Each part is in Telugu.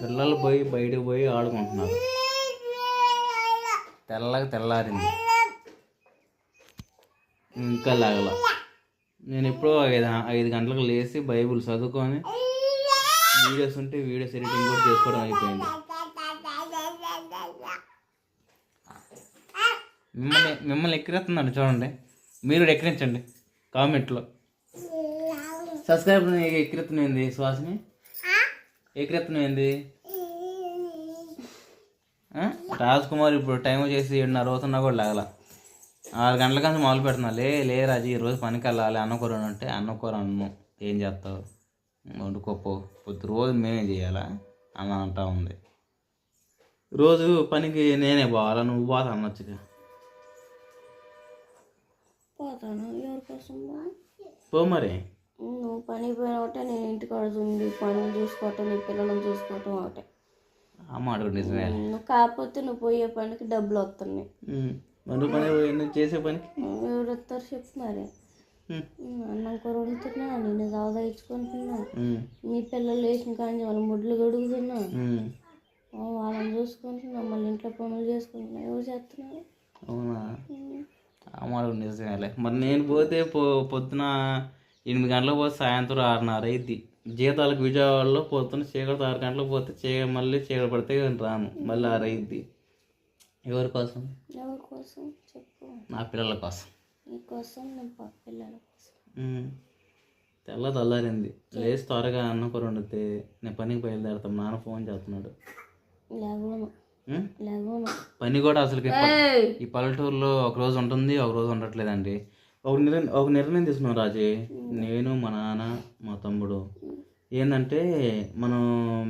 పిల్లలు పోయి బయటకు పోయి ఆడుకుంటున్నారు. తెల్లగా తెల్లారింది. ఇంకా లాగల. నేను ఎప్పుడో ఐదు ఐదు గంటలకు లేచి బైబిల్ చదువుకొని వీడియోస్ ఉంటే వీడియోస్ ఎడిటింగ్ కూడా చేసుకోవడం అయిపోయింది. మిమ్మల్ని మిమ్మల్ని ఎక్కిరిస్తుందండి చూడండి. మీరు ఎక్కిరించండి కామెంట్లో. సబ్స్క్రైబ్ ఎక్కిరిస్తున్నాయింది శ్వాసని ఎక్కిరిస్తున్నాయింది రాజ్ కుమార్ ఇప్పుడు టైం చేసి ఏడున్నర అవుతున్నా కూడా లాగల. ఆరు గంటల కానీ మొదలు పెడుతున్నా. లే లే రాజు ఈరోజు పనికి వెళ్ళాలి అన్నకూర అంటే అన్నకూర అన్ను. ఏం చేస్తావు? వండుకోపో. పొద్దు రోజు మేమే చేయాలా? అన్న అంటా ఉంది. రోజు పనికి నేనే పోవాలా? నువ్వు పోతా అనొచ్చుగా పోతాను ఎవరి కోసం? పో మరి. నువ్వు పని పోయిన ఒకటే నేను ఇంటికి ఉండి పనులు చూసుకోవటం నీ పిల్లలను చూసుకోవటం ఒకటే. నిజమే. నువ్వు కాకపోతే నువ్వు పోయే పనికి డబ్బులు వస్తున్నాయి. ఉమ్. మరి పని పోయి నువ్వు చేసే పనికి? ఎవరు వస్తారు చెప్పు మరి. అన్నం కూర వండుతున్నా నేను ఉమ్. మీ పిల్లలు లేచిన కానీ వాళ్ళ ముడ్లు గడుగుతున్నా. వాళ్ళని చూసుకుంటున్నా మళ్ళీ ఇంట్లో పనులు చేసుకుంటున్నా ఎవరు చేస్తున్నారు? అవునా? కూడా నిజమేలే. మరి నేను పోతే పో పొద్దున ఎనిమిది గంటలకు పోతే సాయంత్రం ఆరున్నర అయింది జీతాలకు విజయవాడలో పొద్దున చీకటి ఆరు గంటలకు పోతే చీ మళ్ళీ చీకటి పడితే రాను. మళ్ళీ ఆరు అయింది ఎవరి కోసం? ఎవరి కోసం? చెప్పు. నా పిల్లల కోసం. నీ కోసం పిల్లల కోసం. తెల్ల తెల్లారింది లేచి త్వరగా అన్నం కూర వండితే నేను పనికి బయలుదేరుతాం. నాన్న ఫోన్ చేస్తున్నాడు? లేవను. పని కూడా అసలు ఈ పల్లెటూరులో ఒక రోజు ఉంటుంది ఒక రోజు ఉండట్లేదండి. ఒక నిర్ణయం ఒక నిర్ణయం తీసుకున్నాం రాజీ. నేను మా నాన్న మా తమ్ముడు. ఏంటంటే మనం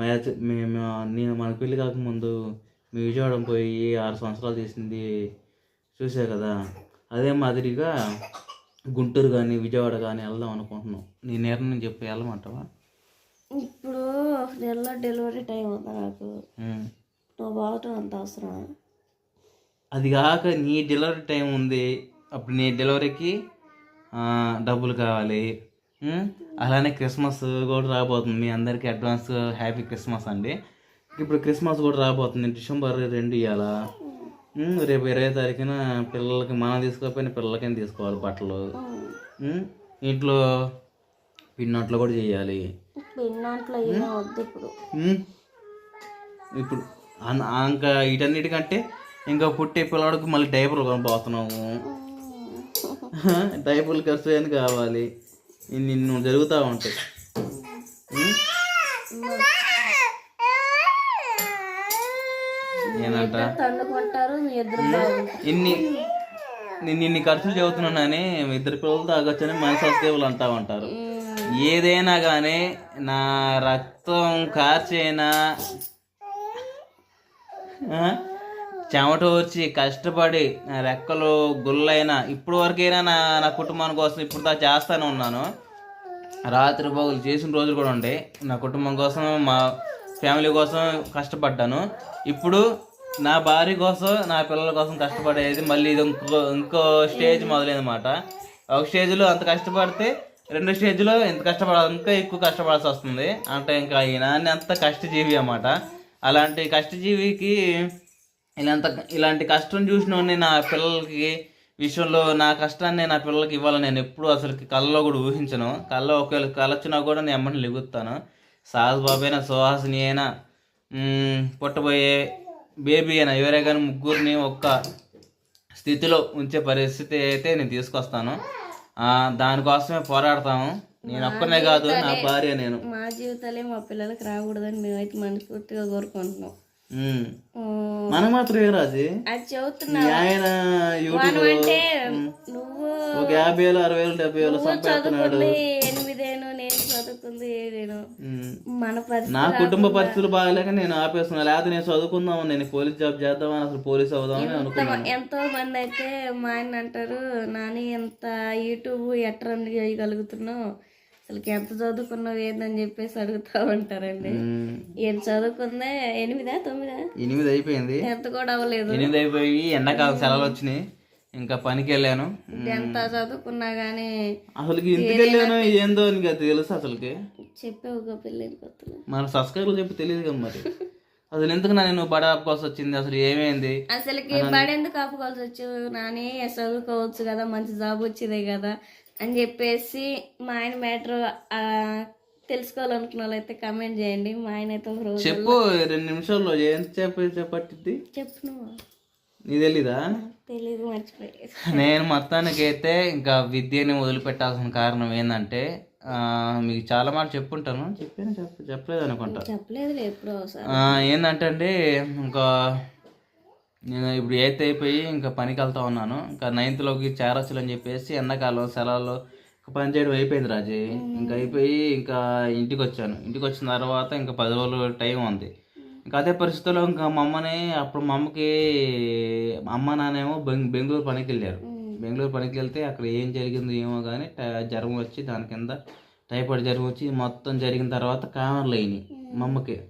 మ్యాచ్ మేము నేను మన పెళ్ళి కాకముందు మీ విజయవాడ పోయి ఆరు సంవత్సరాలు చేసింది చూసా కదా. అదే మాదిరిగా గుంటూరు కానీ విజయవాడ కానీ వెళ్దాం అనుకుంటున్నాం. నీ నిర్ణయం చెప్పి వెళ్ళమంటావా ఇప్పుడు నెల డెలివరీ టైం అవుతుంది నాకు. నువ్వు బాగటం అంత అవసరం అది కాక నీ డెలివరీ టైం ఉంది. అప్పుడు నీ డెలివరీకి డబ్బులు కావాలి. అలానే క్రిస్మస్ కూడా రాబోతుంది. మీ అందరికీ అడ్వాన్స్ హ్యాపీ క్రిస్మస్ అండి. ఇప్పుడు క్రిస్మస్ కూడా రాబోతుంది. డిసెంబర్ రెండు ఇవ్వాలా రేపు ఇరవై తారీఖున పిల్లలకి మనం తీసుకోకపోయినా పిల్లలకైనా తీసుకోవాలి బట్టలు? ఇంట్లో పిన్నట్లు కూడా చేయాలి. ఇప్పుడు. ఇప్పుడు ఇంకా వీటన్నిటికంటే ఇంకా పుట్టే పిల్లడికి మళ్ళీ డైపర్లు కొనబోతున్నాము. డైపర్లు ఖర్చు అని కావాలి. ఇన్ని నిన్ను జరుగుతూ ఉంటాయి. బాగుంటారు ఇన్ని నేను ఇన్ని ఖర్చులు చెబుతున్నానని ఇద్దరు పిల్లలతో ఆగొచ్చని మన సబ్స్క్రైబర్లు అంటా ఉంటారు. ఏదైనా కానీ నా రక్తం కార్చైనా చెమట వచ్చి కష్టపడి రెక్కలు గుళ్ళైనా ఇప్పుడు వరకైనా నా నా కుటుంబం కోసం ఇప్పుడు దా చేస్తానే ఉన్నాను. రాత్రి పగులు చేసిన రోజులు కూడా ఉంటాయి నా కుటుంబం కోసం మా ఫ్యామిలీ కోసం కష్టపడ్డాను. ఇప్పుడు నా భార్య కోసం నా పిల్లల కోసం కష్టపడేది మళ్ళీ ఇది ఇంకో ఇంకో స్టేజ్ మొదలైందన్నమాట. ఒక స్టేజ్లో అంత కష్టపడితే రెండు స్టేజ్లో ఎంత కష్టపడాలి ఇంకా ఎక్కువ కష్టపడాల్సి వస్తుంది. అంటే ఇంకా ఈయన అంత కష్టజీవి అన్నమాట. అలాంటి కష్టజీవికి ఇలాంత ఇలాంటి కష్టం చూసిన నా పిల్లలకి విషయంలో నా కష్టాన్ని నా పిల్లలకి ఇవ్వాలని నేను ఎప్పుడు అసలు కళ్ళలో కూడా ఊహించను. కళ్ళలో ఒకవేళ కలొచ్చినా కూడా నేను ఎమ్మని లెగుతాను. సాహస్ బాబు అయినా సుహాసిని అయినా పుట్టబోయే బేబీ అయినా ఎవరే కానీ ముగ్గురిని ఒక్క స్థితిలో ఉంచే పరిస్థితి అయితే నేను తీసుకొస్తాను. దానికోసమే పోరాడతాము. నేను ఒక్కనే కాదు నా భార్య నేను. మా జీవితాలే మా పిల్లలకి రాకూడదని మేమైతే మనస్ఫూర్తిగా కోరుకుంటున్నాం. మనం మాత్రం ఏ రాజు? అది చెబుతున్నా ఆయన యూట్యూబ్ అంటే నువ్వు ఒక యాభై వేలు అరవై వేలు డెబ్బై వేలు సంపాదిస్తున్నాడు ఎనిమిదేను నేను చదువుకుంది ఏదేను. మన పరిస్థితి నా కుటుంబ పరిస్థితులు బాగాలేక నేను ఆపేస్తున్నా. లేకపోతే నేను చదువుకుందాం నేను పోలీస్ జాబ్ చేద్దామని అసలు పోలీస్ అవుదామని అనుకున్నాను. ఎంతో మంది అయితే మా ఆయన అంటారు నాని ఎంత యూట్యూబ్ ఎట్లా రన్ చేయగలుగుతున్నావు? అసలుకి ఎంత చదువుకున్నావు ఏందని చెప్పేసి అడుగుతా ఉంటారండి. ఏం చదువుకుందే? ఎనిమిదా తొమ్మిదా? ఎనిమిది అయిపోయింది. ఎంత కూడా అవ్వలేదు. ఎనిమిది అయిపోయి ఎండాకాలం సెలవులు వచ్చినాయి. ఇంకా పనికి వెళ్ళాను. ఎంత చదువుకున్నా కానీ అసలుకి ఇంటికి వెళ్ళాను ఏందో నీకు తెలుసు అసలుకి. చెప్పావుగా పెళ్ళికి కొత్తలో మన సబ్స్క్రైబర్లు చెప్పి తెలియదు కదా మరి. అసలు ఎందుకు నా నేను బడా కోసం వచ్చింది? అసలు ఏమైంది? అసలుకి బడెందుకు ఆపుకోవాల్సి వచ్చు నాని చదువుకోవచ్చు కదా మంచి జాబ్ వచ్చేదే కదా. అని చెప్పేసి మా ఆయన మ్యాటర్ తెలుసుకోవాలనుకున్న వాళ్ళైతే కమెంట్ చేయండి. మా ఆయన అయితే ఒక రోజు చెప్పు రెండు నిమిషాల్లో ఏం చెప్ప చెప్పట్టిద్ది? చెప్పు నువ్వు నీ తెలీదా? తెలీదు మర్చిపోయి. నేను మొత్తానికి అయితే ఇంకా విద్యని వదిలిపెట్టాల్సిన కారణం ఏంటంటే మీకు చాలా మాట చెప్పుంటాను. చెప్పాను చెప్ప చెప్పలేదు అనుకుంటా చెప్పలేదులే ఎప్పుడో అండి ఇంకా నేను ఇప్పుడు ఎయిత్ అయిపోయి ఇంకా పనికి వెళ్తా ఉన్నాను. ఇంకా నైన్త్లోకి చేరొచ్చులు అని చెప్పేసి ఎండాకాలం సెలవుల్లో ఇంకా పని చేయడం అయిపోయింది రాజీ. ఇంకా అయిపోయి ఇంకా ఇంటికి వచ్చాను. ఇంటికి వచ్చిన తర్వాత ఇంకా పది రోజులు టైం ఉంది. ఇంకా అదే పరిస్థితుల్లో ఇంకా మా అమ్మని అప్పుడు మా అమ్మకి అమ్మ నాన్నేమో బెంగ బెంగళూరు పనికి వెళ్ళారు. బెంగళూరు పనికి వెళ్తే అక్కడ ఏం జరిగిందో ఏమో కానీ ట- జ్వరం వచ్చి దాని కింద టైఫాయిడ్ జ్వరం వచ్చి మొత్తం జరిగిన తర్వాత కామర్లు అయినాయి మా అమ్మకి.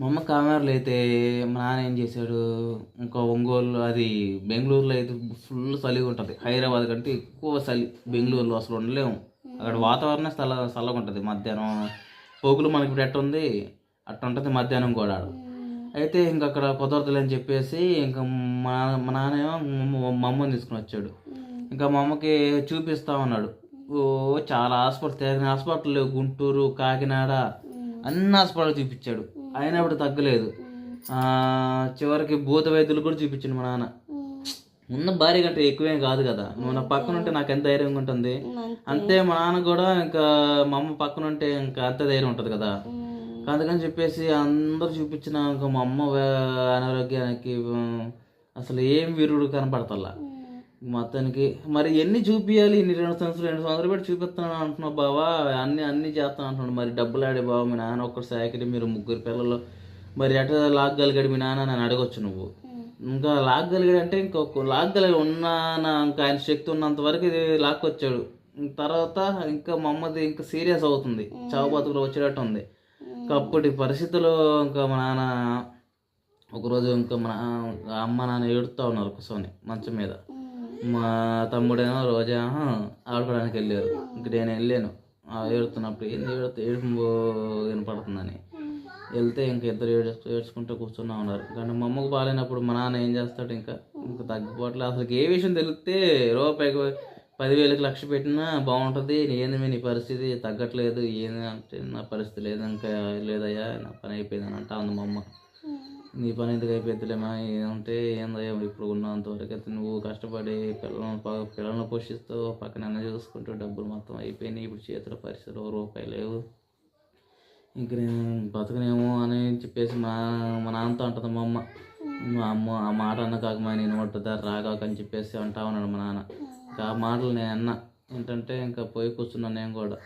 మా అమ్మ కామర్లు అయితే మా నాన్న ఏం చేశాడు? ఇంకా ఒంగోలు అది బెంగళూరులో అయితే ఫుల్ చలిగా ఉంటుంది. హైదరాబాద్ కంటే ఎక్కువ చలి. బెంగళూరులో అసలు ఉండలేము. అక్కడ వాతావరణం చల్ల చల్లగా ఉంటుంది. మధ్యాహ్నం పోగులు మనకి ఇప్పుడు ఎట్ట ఉంది? అట్ట ఉంటుంది మధ్యాహ్నం కూడా ఆడ. అయితే ఇంక అక్కడ కుదరదులే అని చెప్పేసి ఇంకా మా మా నాన్నేమో మా- అమ్మని తీసుకుని వచ్చాడు. ఇంకా మా అమ్మకి చూపిస్తా ఉన్నాడు. ఓ చాలా హాస్పిటల్ తగిన హాస్పిటల్ గుంటూరు కాకినాడ అన్ని హాస్పిటల్ చూపించాడు. అయినప్పుడు తగ్గలేదు. చివరికి భూత వైద్యులు కూడా చూపించాడు మా నాన్న. ఉన్న భార్య కంటే ఎక్కువేం కాదు కదా. నువ్వు నా పక్కన ఉంటే నాకు ఎంత ధైర్యంగా ఉంటుంది? అంతే మా నాన్న కూడా ఇంకా మా అమ్మ పక్కన ఉంటే ఇంకా అంత ధైర్యం ఉంటుంది కదా. అందుకని చెప్పేసి అందరూ చూపించిన ఇంకా మా అమ్మ అనారోగ్యానికి అసలు ఏం వీరుడు కనపడతల్లా. మొత్తానికి. మరి ఎన్ని చూపియాలి? ఇన్ని రెండు సంవత్సరాలు రెండు సంవత్సరాలు పెట్టి చూపిస్తున్నాను అంటున్నావు బావా. అన్ని అన్ని చేస్తాను అంటున్నాడు. మరి డబ్బులు ఆడే బావ మీ నాన్న ఒక్కటి సాయకరి మీరు ముగ్గురు పిల్లలు. మరి ఎట్లా లాగ్గలిగాడు మీ నాన్న నన్ను అడగొచ్చు నువ్వు. ఇంకా లాగ్గలిగాడు అంటే ఇంకొక లాగ్గలిగి ఉన్న ఇంకా ఆయన శక్తి ఉన్నంత వరకు ఇది లాక్కొచ్చాడు. తర్వాత ఇంకా మా అమ్మది ఇంకా సీరియస్ అవుతుంది. చావు బతుకులు వచ్చేటట్టు ఉంది. ఇంకా అప్పటి పరిస్థితుల్లో ఇంకా మా నాన్న ఒకరోజు ఇంకా మా అమ్మ నాన్న ఏడుస్తూ ఉన్నారు కూర్చొని మంచం మీద. మా తమ్ముడేమో రోజేమో ఆడుకోవడానికి వెళ్ళారు. ఇంక నేను వెళ్ళాను. ఆ ఏడుతున్నప్పుడు ఏంది ఏడుతూ ఏడుపు వినపడుతుందని. వెళ్తే ఇంకా ఇద్దరు ఏడు ఏడ్చుకుంటూ కూర్చున్నా ఉన్నారు. కానీ మా అమ్మకు బాగాలేనప్పుడు మా నాన్న ఏం చేస్తాడు ఇంకా? ఇంకా తగ్గిపోవట్లే. అసలు ఏ విషయం తెలిస్తే రూపాయికి పదివేలకు లక్ష పెట్టినా బాగుంటుంది. ఏంది నీ పరిస్థితి? తగ్గట్లేదు. ఏంది అంటే నా పరిస్థితి లేదు. ఇంకా లేదయ్యా నా పని అయిపోయిందని అంటా ఉంది మా అమ్మ. నీ పని ఎందుకు అయిపోద్దిలేమా ఏమంటే ఏందయ్యా ఇప్పుడు ఉన్నంతవరకు అయితే నువ్వు కష్టపడి పిల్లలను పిల్లలను పోషిస్తూ పక్కన అన్న చూసుకుంటూ డబ్బులు మొత్తం అయిపోయినాయి. ఇప్పుడు చేతిలో పరిస్థితులు రూపాయి లేవు. ఇంక నేను బతకనేమో అని చెప్పేసి మా మా నాన్నతో అంటుంది మా అమ్మ. మా అమ్మ ఆ మాట అన్న కాకమా నేను పట్టుదా రాగాక అని చెప్పేసి అంటా ఉన్నాడు మా నాన్న. ఇంకా ఆ మాటలు నేను అన్న. ఏంటంటే ఇంకా పోయి కూర్చున్నాను నేను కూడా.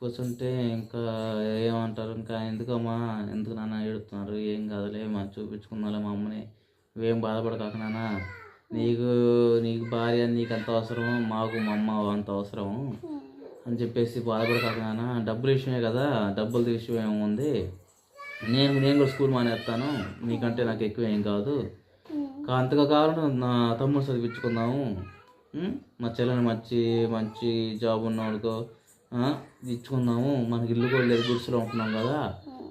కూర్చుంటే ఇంకా ఏమంటారు? ఇంకా ఎందుకమ్మా? ఎందుకు నాన్న ఏడుతున్నారు ఏం కాదులే మా చూపించుకుందాలే మా అమ్మని. నువ్వేం బాధపడకాక నాన్న. నీకు నీకు భార్య నీకు అంత అవసరం మాకు మా అమ్మ అంత అవసరం అని చెప్పేసి బాధపడకాక నాన్న. డబ్బులు విషయమే కదా డబ్బుల విషయం ఏముంది? నేను నేను కూడా స్కూల్ మానేస్తాను. నీకంటే నాకు ఎక్కువ ఏం కాదు. కా- అంతగా కావాలంటే నా తమ్ముడు చదివించుకుందాము. మా చెల్లెని మంచి మంచి జాబ్ ఉన్నవాడుకో ఇచ్చుకుందాము మనకి ఇల్లు కూడా లేదు గుడిసెలో ఉంటున్నాం కదా.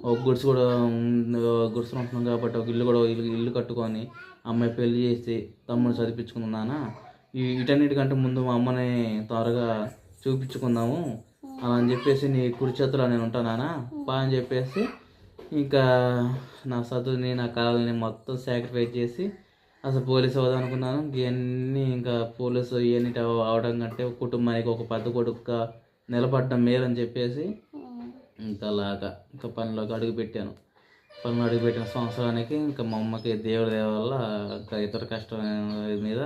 ఒక గుడిసె కూడా గుడిసెలో ఉంటున్నాం కాబట్టి ఒక ఇల్లు కూడా ఇల్లు ఇల్లు కట్టుకొని అమ్మాయి పెళ్ళి చేసి తమ్ముడు చదివించుకున్నానా వీటన్నిటికంటే ముందు మా అమ్మని త్వరగా చూపించుకుందాము. అలా అని చెప్పేసి నీ కుడి చేతిలో నేను ఉంటానా బా అని చెప్పేసి ఇంకా నా చదువుని నా కళల్ని మొత్తం సాక్రిఫైస్ చేసి అసలు పోలీస్ అవుదాం అనుకున్నాను. ఇవన్నీ ఇంకా పోలీసు ఇవన్నీ అవడం కంటే కుటుంబానికి ఒక పెద్ద కొడుకుగా నిలబడడం మేలని చెప్పేసి ఇంకా అలాగా ఇంకా పనిలోకి అడుగు పెట్టాను. పనిలో అడుగు పెట్టిన సంవత్సరానికి ఇంకా మా అమ్మకి దేవుడి వల్ల ఇంకా ఇతర కష్టం మీద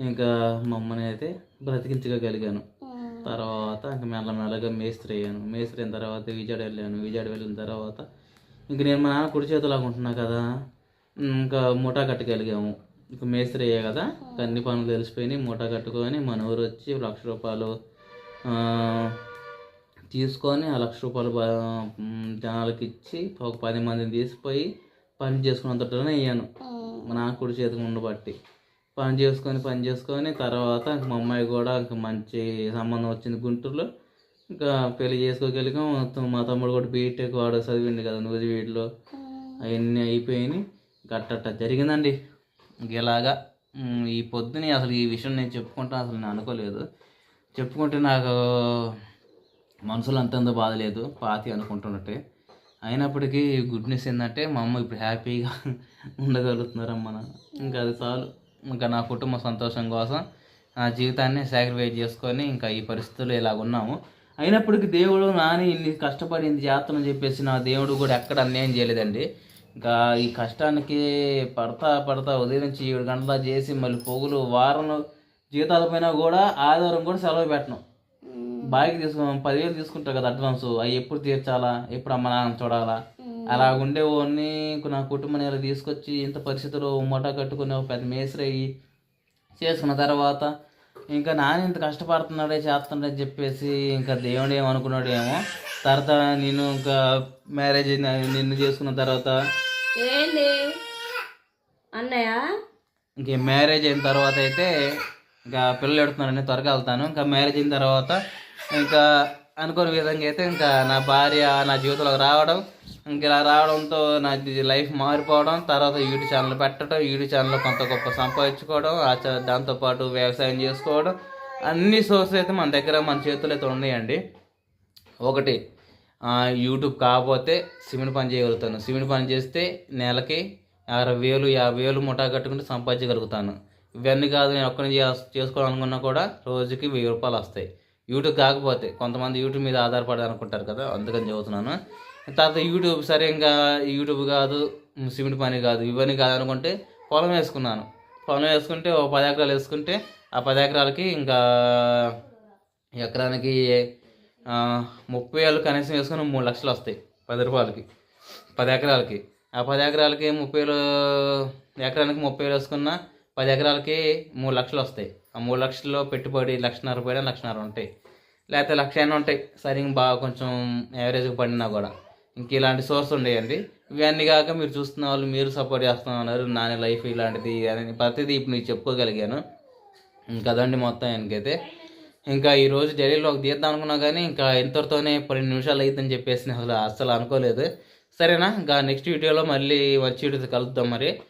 ఇంకా మా అమ్మని అయితే బ్రతికించగలిగాను. తర్వాత ఇంకా మెల్లమెల్లగా మేస్త్రి అయ్యాను. మేస్త్రి అయిన తర్వాత విజయవాడ వెళ్ళాను. విజయవాడ వెళ్ళిన తర్వాత ఇంక నేను మా నాన్న కుడి చేతులాగా ఉంటున్నా కదా ఇంకా మూటా కట్టగలిగాము. ఇంక మేస్త్రి అయ్యా కదా అన్ని పనులు తెలిసిపోయినాయి. మూటా కట్టుకొని మన ఊరు వచ్చి లక్ష రూపాయలు తీసుకొని ఆ లక్ష రూపాయలు జనాలకి ఇచ్చి ఒక పది మందిని తీసిపోయి పని చేసుకున్నంతటనే అయ్యాను. మా. నాన్న కుడి చేతికి ఉండబట్టి పని చేసుకొని పని చేసుకొని తర్వాత ఇంక మా అమ్మాయి కూడా ఇంక మంచి సంబంధం వచ్చింది గుంటూరులో. ఇంకా పెళ్ళి చేసుకోగలిగాం. మా తమ్ముడు కూడా బీటెక్ వాడు చదివింది కదా నువ్వు వీటిలో అవన్నీ అయిపోయినాయి. గట్టట్ట జరిగిందండి. ఇలాగా ఈ పొద్దుని అసలు ఈ విషయం నేను చెప్పుకుంటా అసలు నేను అనుకోలేదు. చెప్పుకుంటే నాకు మనసులో అంతంత బాధ లేదు పాతి అనుకుంటున్నట్టే. అయినప్పటికీ గుడ్ న్యూస్ ఏంటంటే మా అమ్మ ఇప్పుడు హ్యాపీగా ఉండగలుగుతున్నారమ్మన ఇంకా అది చాలు. ఇంకా నా కుటుంబ సంతోషం కోసం నా జీవితాన్ని సాక్రిఫైస్ చేసుకొని ఇంకా ఈ పరిస్థితుల్లో ఇలా ఉన్నాము. అయినప్పటికీ దేవుడు నాని ఇన్ని కష్టపడింది చేస్తానని చెప్పేసి నా దేవుడు కూడా ఎక్కడ అన్యాయం చేయలేదండి. ఇంకా ఈ కష్టానికి పడతా పడతా ఉదయం నుంచి ఏడు గంటల చేసి మళ్ళీ పొగులు వారం జీతాల పైన కూడా ఆదివారం కూడా సెలవు పెట్టను. బాగా తీసుకో పదివేలు తీసుకుంటారు కదా అడ్వాన్స్ అవి ఎప్పుడు తీర్చాలా ఎప్పుడు అమ్మ నాన్న చూడాలా? అలా ఉండేవాడిని నా కుటుంబాన్ని ఇలా తీసుకొచ్చి ఇంత పరిస్థితుల్లో మూట కట్టుకుని పెద్ద మేస్త్రి అయ్యి చేసుకున్న తర్వాత ఇంకా నాన్న ఇంత కష్టపడుతున్నాడే చేస్తున్నాడే చెప్పేసి ఇంకా దేవుడు ఏమనుకున్నాడు ఏమో తర్వాత నేను ఇంకా మ్యారేజ్ నిన్ను చేసుకున్న తర్వాత అన్నయ్య? ఇంక మ్యారేజ్ అయిన తర్వాత అయితే ఇంకా పిల్లలు ఎడుతున్నారని త్వరగా వెళ్తాను. ఇంకా మ్యారేజ్ అయిన తర్వాత ఇంకా అనుకోని విధంగా అయితే ఇంకా నా భార్య నా జీవితంలోకి రావడం ఇంక ఇలా రావడంతో నా లైఫ్ మారిపోవడం తర్వాత యూట్యూబ్ ఛానల్ పెట్టడం యూట్యూబ్ ఛానల్లో కొంత గొప్ప సంపాదించుకోవడం ఆ దాంతోపాటు వ్యవసాయం చేసుకోవడం అన్ని సోర్స్ అయితే మన దగ్గర మన చేతులు అయితే ఉన్నాయండి. ఒకటి యూట్యూబ్ కాకపోతే సిమెంట్ పని చేయగలుగుతాను. సిమెంట్ పని చేస్తే నెలకి అరవై వేలు యాభై వేలు ముఠా కట్టుకుంటే సంపాదించగలుగుతాను. ఇవన్నీ కాదు నేను ఒక్కరిని చేసుకోవాలనుకున్నా కూడా రోజుకి వెయ్యి రూపాయలు వస్తాయి. యూట్యూబ్ కాకపోతే కొంతమంది యూట్యూబ్ మీద ఆధారపడి అనుకుంటారు కదా అందుకని చెబుతున్నాను. తర్వాత యూట్యూబ్ సరే ఇంకా యూట్యూబ్ కాదు సిమెంట్ పని కాదు ఇవన్నీ కాదు అనుకుంటే పొలం వేసుకున్నాను. పొలం వేసుకుంటే ఓ పది ఎకరాలు వేసుకుంటే ఆ పది ఎకరాలకి ఇంకా ఎకరానికి ముప్పై వేలు కనీసం వేసుకుని మూడు లక్షలు వస్తాయి పది రూపాయలకి పది ఎకరాలకి. ఆ పది ఎకరాలకి ముప్పై వేలు ఎకరానికి ముప్పై వేలు వేసుకున్న పది ఎకరాలకి మూడు లక్షలు వస్తాయి. ఆ మూడు లక్షల్లో పెట్టుబడి లక్షన్నర పోయినా లక్షన్నర ఉంటాయి. లేకపోతే లక్ష అయినా ఉంటాయి. సరిగ్గా బాగా కొంచెం యావరేజ్గా పడినా కూడా. ఇంక ఇలాంటి సోర్స్ ఉండేయండి. ఇవన్నీ కాక మీరు చూస్తున్న వాళ్ళు మీరు సపోర్ట్ చేస్తున్నారు. నాని లైఫ్ ఇలాంటిది అని ప్రతిదీ ఇప్పుడు మీకు చెప్పుకోగలిగాను. కదండి మొత్తం ఆయనకైతే. ఇంకా ఈరోజు ఢిల్లీలో ఒక తీద్దాం అనుకున్నా కానీ ఇంకా ఇంతటితోనే పన్నెండు నిమిషాలు అవుతుందని చెప్పేసి అసలు అస్సలు అనుకోలేదు. సరేనా? ఇంకా నెక్స్ట్ వీడియోలో మళ్ళీ వచ్చి కలుద్దాం మరి.